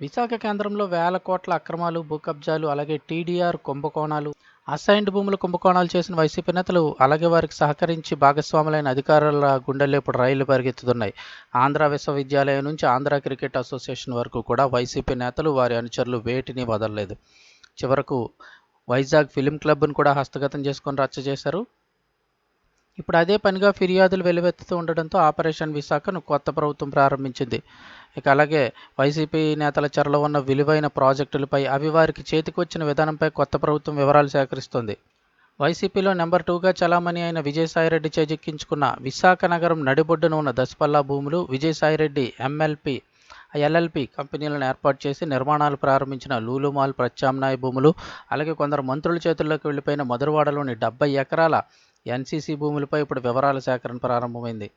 విశాఖ కేంద్రంలో వేల కోట్ల అక్రమాలు భూ కబ్జాలు అలాగే టీడీఆర్ కుంభకోణాలు అసైన్డ్ భూముల కుంభకోణాలు చేసిన వైసీపీ నేతలు అలాగే వారికి సహకరించి భాగస్వాములైన అధికారుల గుండెల్లో ఇప్పుడు రైళ్ళు పరిగెత్తుతున్నాయి. ఆంధ్ర విశ్వవిద్యాలయం నుంచి ఆంధ్ర క్రికెట్ అసోసియేషన్ వరకు కూడా వైసీపీ నేతలు వారి అనుచరులు వేటిని వదలలేదు. చివరకు వైజాగ్ ఫిలిం క్లబ్ను కూడా హస్తగతం చేసుకొని రచ్చ చేశారు. ఇప్పుడు అదే పనిగా ఫిర్యాదులు వెలువెత్తుతూ ఉండడంతో ఆపరేషన్ విశాఖను కొత్త ప్రభుత్వం ప్రారంభించింది. ఇక అలాగే వైసీపీ నేతల చెరలో ఉన్న విలువైన ప్రాజెక్టులపై అవి వారికి చేతికొచ్చిన విధానంపై కొత్త ప్రభుత్వం వివరాలు సేకరిస్తుంది. వైసీపీలో నెంబర్ టూగా చలామణి అయిన విజయసాయిరెడ్డి చేజిక్కించుకున్న విశాఖ నగరం నడిబొడ్డున ఉన్న దశపల్లా భూములు విజయసాయిరెడ్డి ఎంఎల్పి ఎల్ఎల్పి కంపెనీలను ఏర్పాటు చేసి నిర్మాణాలు ప్రారంభించిన లూలుమాల్ ప్రత్యామ్నాయ భూములు అలాగే కొందరు మంత్రుల చేతుల్లోకి వెళ్ళిపోయిన మధురవాడలోని డెబ్బై ఎకరాల ఎన్సీసీ భూములపై ఇప్పుడు వివరాల సేకరణ ప్రారంభమైంది.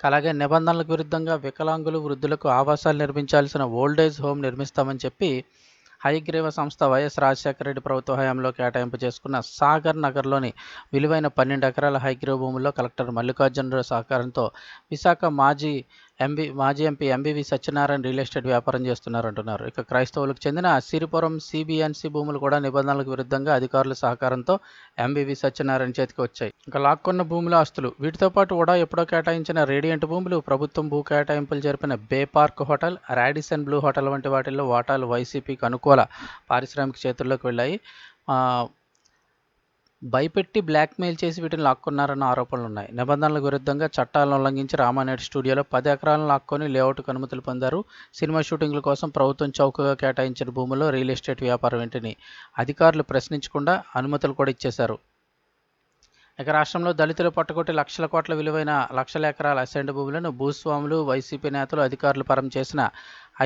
అలాగే నిబంధనలకు విరుద్ధంగా వికలాంగులు వృద్ధులకు ఆవాసాలు నిర్మించాల్సిన ఓల్డేజ్ హోమ్ నిర్మిస్తామని చెప్పి హైగ్రీవ సంస్థ వైఎస్ రాజశేఖర రెడ్డి ప్రభుత్వ హయాంలో కేటాయింపు చేసుకున్న సాగర్ నగర్లోని విలువైన పన్నెండు ఎకరాల హైగ్రీవ భూముల్లో కలెక్టర్ మల్లికార్జునరావు సహకారంతో విశాఖ మాజీ ఎంబీ మాజీ MP MVV Satyanarayana real estate వ్యాపారం చేస్తున్నారంటున్నారు. ఇక క్రైస్తవులకు చెందిన సిరిపురం సిబిఎన్సి భూములు కూడా నిబంధనలకు విరుద్ధంగా అధికారుల సహకారంతో ఎంబీవి సత్యనారాయణ చేతికి వచ్చాయి. ఇంకా లాక్కున్న భూముల ఆస్తులు వీటితో పాటు కూడా ఎప్పుడో కేటాయించిన రేడియంట్ భూములు ప్రభుత్వం భూ కేటాయింపులు జరిపిన Bay Park hotel Radisson Blu hotel వంటి వాటిల్లో వాటాలు వైసీపీకి అనుకూల పారిశ్రామిక చేతుల్లోకి వెళ్ళాయి. భయపెట్టి బ్లాక్మెయిల్ చేసి వీటిని లాక్కున్నారన్న ఆరోపణలు ఉన్నాయి నిబంధనలకు విరుద్ధంగా చట్టాలను ఉల్లంఘించి రామానాయుడు స్టూడియోలో పది ఎకరాలను లాక్కొని లేఅవుట్కు అనుమతులు పొందారు. సినిమా షూటింగ్ల కోసం ప్రభుత్వం చౌకగా కేటాయించిన భూముల్లో రియల్ ఎస్టేట్ వ్యాపారం ఏంటిని అధికారులు ప్రశ్నించకుండా అనుమతులు కూడా ఇచ్చేశారు. ఇక రాష్ట్రంలో దళితులు పట్టుకొట్టి లక్షల కోట్ల విలువైన లక్షల ఎకరాల అసెండ్ భూములను భూస్వాములు వైసీపీ నేతలు అధికారులు పరం చేసిన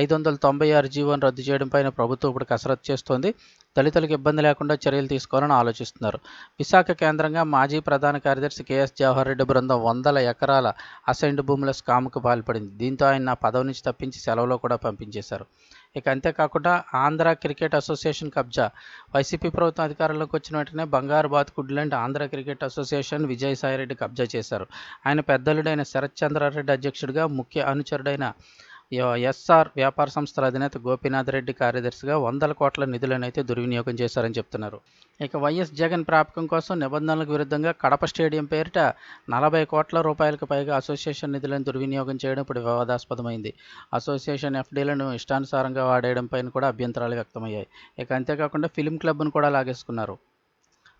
ఐదు వందల తొంభై ఆరు జీవోను రద్దు చేయడం పైన ప్రభుత్వం ఇప్పుడు కసరత్తు చేస్తోంది. దళితులకు ఇబ్బంది లేకుండా చర్యలు తీసుకోవాలని ఆలోచిస్తున్నారు. విశాఖ కేంద్రంగా మాజీ ప్రధాన కార్యదర్శి కేఎస్ జవహర్ రెడ్డి బృందం వందల ఎకరాల అసైన్డ్ భూముల స్కామ్కు పాల్పడింది. దీంతో ఆయన పదవి నుంచి తప్పించి సెలవులో కూడా పంపించేశారు. ఇక అంతేకాకుండా ఆంధ్ర క్రికెట్ అసోసియేషన్ కబ్జా. వైసీపీ ప్రభుత్వం అధికారంలోకి వచ్చిన వెంటనే బంగారు బాత్ లాంటి ఆంధ్ర క్రికెట్ అసోసియేషన్ విజయసాయిరెడ్డి కబ్జా చేశారు. ఆయన పెద్దలుడైన శరత్ చంద్రారెడ్డి అధ్యక్షుడిగా ముఖ్య అనుచరుడైన ఎస్ఆర్ వ్యాపార సంస్థల అధినేత గోపీనాథ్ రెడ్డి కార్యదర్శిగా వందల కోట్ల నిధులను అయితే దుర్వినియోగం చేశారని చెప్తున్నారు. ఇక వైఎస్ జగన్ ప్రాపకం కోసం నిబంధనలకు విరుద్ధంగా కడప స్టేడియం పేరిట నలభై కోట్ల రూపాయలకు పైగా అసోసియేషన్ నిధులను దుర్వినియోగం చేయడం ఇప్పుడు వివాదాస్పదమైంది. అసోసియేషన్ ఎఫ్డీలను ఇష్టానుసారంగా వాడేయడం పైన కూడా అభ్యంతరాలు వ్యక్తమయ్యాయి. ఇక అంతేకాకుండా ఫిలిం క్లబ్ను కూడా లాగేసుకున్నారు.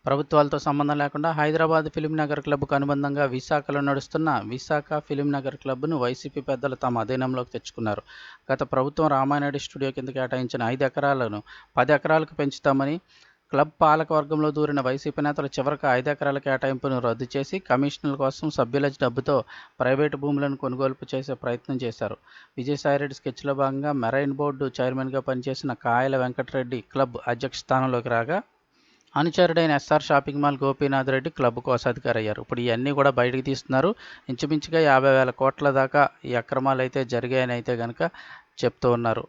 ప్రభుత్వాలతో సంబంధం లేకుండా హైదరాబాద్ ఫిలిం నగర్ క్లబ్కు అనుబంధంగా విశాఖలో నడుస్తున్న విశాఖ ఫిలిం నగర్ క్లబ్ను వైసీపీ పెద్దలు తమ అధీనంలోకి తెచ్చుకున్నారు. గత ప్రభుత్వం రామానాయుడు స్టూడియో కింద కేటాయించిన ఐదు ఎకరాలను పది ఎకరాలకు పెంచుతామని క్లబ్ పాలకవర్గంలో దూరిన వైసీపీ నేతలు చివరికి ఐదు ఎకరాల కేటాయింపును రద్దు చేసి కమిషన్ల కోసం సభ్యుల డబ్బుతో ప్రైవేటు భూములను కొనుగోలు చేసే ప్రయత్నం చేశారు. విజయసాయిరెడ్డి స్కెచ్లో భాగంగా మెరైన్ బోర్డు చైర్మన్గా పనిచేసిన కాయల వెంకటరెడ్డి క్లబ్ అధ్యక్ష స్థానంలోకి రాగా అనుచరుడైన SR shopping mall Gopinath Reddy club కోశాధికారి అయ్యారు ఇప్పుడు ఇవన్నీ కూడా బయటకు తీస్తున్నారు. ఇంచుమించుగా యాభై వేల కోట్ల దాకా ఈ అక్రమాలు అయితే జరిగాయని అయితే కనుక చెప్తూ ఉన్నారు.